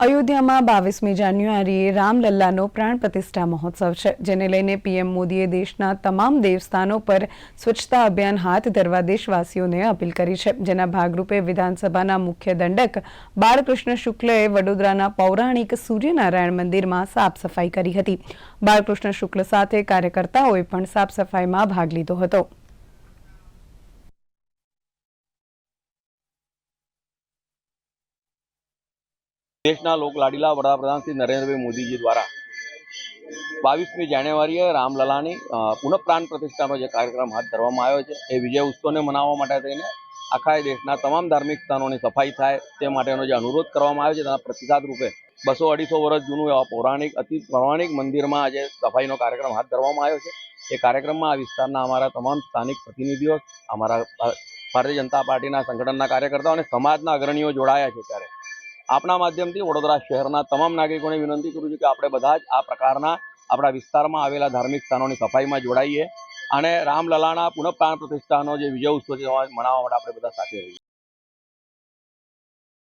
અયોધ્યામાં બાવીસમી જાન્યુઆરીએ રામલલ્લાનો પ્રાણ પ્રતિષ્ઠા મહોત્સવ છે, જેને લઈને પીએમ મોદીએ દેશના તમામ દેવસ્થાનો પર સ્વચ્છતા અભિયાન હાથ ધરવા દેશવાસીઓને અપીલ કરી છે. જેના ભાગરૂપે વિધાનસભાના મુખ્ય દંડક બાળકૃષ્ણ શુક્લએ વડોદરાના પૌરાણિક સૂર્યનારાયણ મંદિરમાં સાફ સફાઈ કરી હતી. બાળકૃષ્ણ શુક્લ સાથે કાર્યકર્તાઓએ પણ સાફ સફાઈમાં ભાગ લીધો હતો. દેશના લોકલાડીલા વડાપ્રધાન શ્રી નરેન્દ્રભાઈ મોદીજી દ્વારા બાવીસમી જાન્યુઆરીએ રામલલાની પુનઃપ્રાણ પ્રતિષ્ઠાનો જે કાર્યક્રમ હાથ ધરવામાં આવ્યો છે, એ વિજય ઉત્સવને મનાવવા માટે થઈને આખા દેશના તમામ ધાર્મિક સ્થાનોની સફાઈ થાય તે માટેનો જે અનુરોધ કરવામાં આવ્યો છે, તેના પ્રતિસાદ રૂપે બસો અઢીસો વર્ષ જૂનું એવા પૌરાણિક, અતિ પૌરાણિક મંદિરમાં આજે સફાઈનો કાર્યક્રમ હાથ ધરવામાં આવ્યો છે. એ કાર્યક્રમમાં આ વિસ્તારના અમારા તમામ સ્થાનિક પ્રતિનિધિઓ, અમારા ભારતીય જનતા પાર્ટીના સંગઠનના કાર્યકર્તાઓ અને સમાજના અગ્રણીઓ જોડાયા છે ત્યારે. આપણા માધ્યમથી વડોદરા શહેરના તમામ નાગરિકોને વિનંતી કરું છું કે આપણે બધા જ આ પ્રકારના આપણા વિસ્તારમાં આવેલા ધાર્મિક સ્થાનોની સફાઈમાં જોડાઈએ અને રામલલાના પુનઃપ્રાણ પ્રતિષ્ઠાનો જે વિજય ઉત્સવ છે મનાવવા માટે આપણે બધા સાથે રહીએ.